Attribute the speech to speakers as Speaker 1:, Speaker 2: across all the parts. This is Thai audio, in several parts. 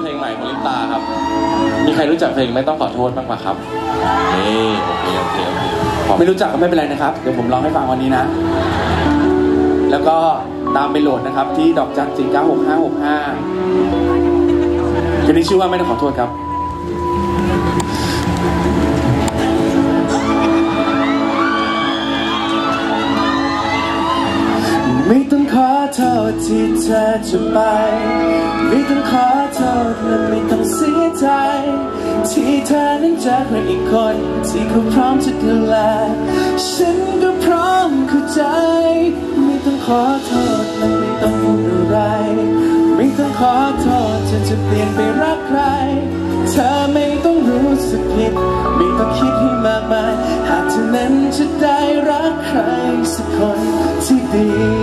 Speaker 1: เพลงใหม่ของลิปตาครับ มีใครรู้จักเพลงไม่ต้องขอโทษบ้างปะครับนี่โอเคโอเคโอเค
Speaker 2: ไม่รู้จักก็ไม่เป็นไรนะครับ เดี๋ยวผมร้องให้ฟังวันนี้นะ แล้วก็ตามไปโหลดนะครับที่ดอกจันจิงเก้าหกห้าหกห้าคือนี้ชื่อว่าไม่ต้องขอโทษครับ ที่เธอจะไป ไม่ต้องขอโทษและไม่ต้องเสียใจ ที่เธอนั้นเจอใครอีกคน ที่เขาพร้อมจะดูแล ฉันก็พร้อมเข้าใจ ไม่ต้องขอโทษและไม่ต้องพูดอะไร ไม่ต้องขอโทษเธอจะเปลี่ยนไปรักใคร เธอไม่ต้องรู้สึกผิด ไม่ต้องคิดให้มากมาย หากเธอนั้นจะได้รักใครสักคนที่ดี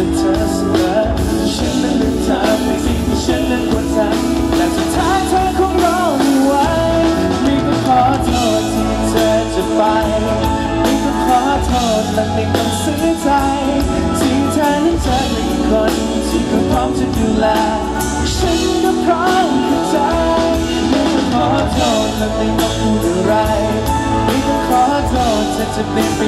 Speaker 2: สึกเธอเสมอฉันนั้นเลืมเธอในสิ่งที่ฉันนั้นควรทำแต่สุดท้ายเธอคงรอไม่ไหวไม่ต้องขอโทษที่เธอจะไปไม่ต้องขอโทษและไม่ต้องเสียใจที่เธอนั้นเจออีกคนที่เขาพร้อมจะดูแลฉันก็พร้อมเข้าใจไม่ต้องขอโทษและไม่ต้องพูดอะไรไม่ต้องขอโทษเธอจะเปลี่ยน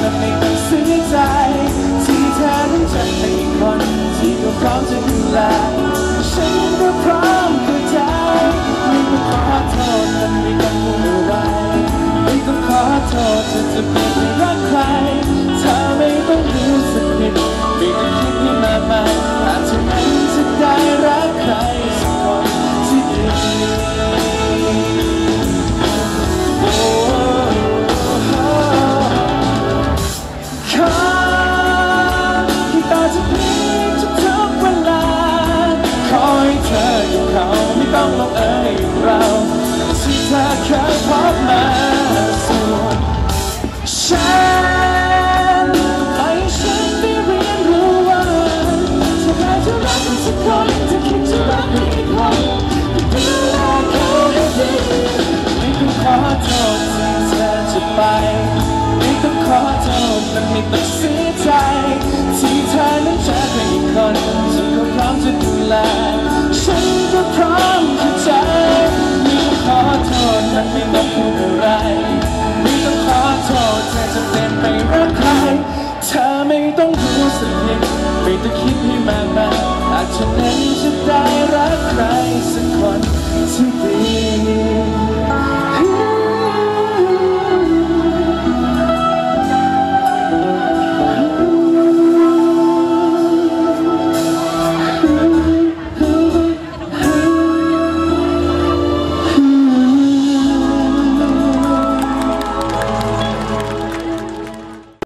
Speaker 2: โท เอยเราที่เธอเคยพบมาส่วนฉันให้ฉันได้เรียนรู้ว่าถ้าใครจะรักกันสักคนจะคิดจะรักกันอีกคนก็ดูแลเขาให้ดีไม่ต้องขอโทษที่เธอจะไปไม่ต้องขอโทษและไม่ต้องเสียใจที่เธอนั้นเจอใครอีกคน เ